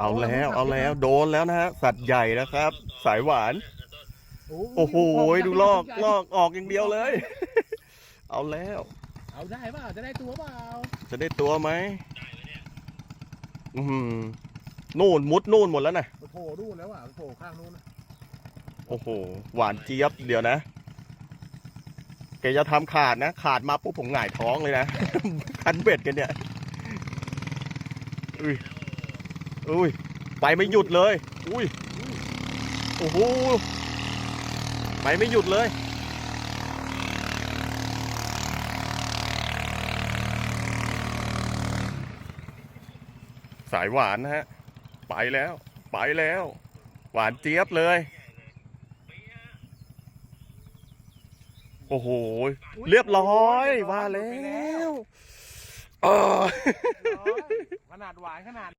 เอาแล้วเอาแล้วโดนแล้วนะฮะสัตว์ใหญ่นะครับ สายหวาน โอ้โหดูลอกลอกออกอย่างเดียวเลย เอาแล้ว เอาได้เปล่าจะได้ตัวเปล่าจะได้ตัวไหมอืมนู่นมุดนู่นหมดแล้วนะโผล่นู่นแล้วอะโผล่ข้างนู้นนะโอ้โหหวานเจี๊ยบเดี๋ยวนะแกจะทำขาดนะ ขาดมาปุ๊บผมหงายท้องเลยนะคันเบ็ดกันเนี่ยอุ้ย อุ้ยไปไม่หยุดเลย อุ้ยโอ้โหไปไม่หยุดเลย สายหวานนะฮะ ไปแล้ว ไปแล้ว หวานเจี๊ยบเลย โอ้โห เรียบร้อยว่าแล้วเออขนาดหวานขนาด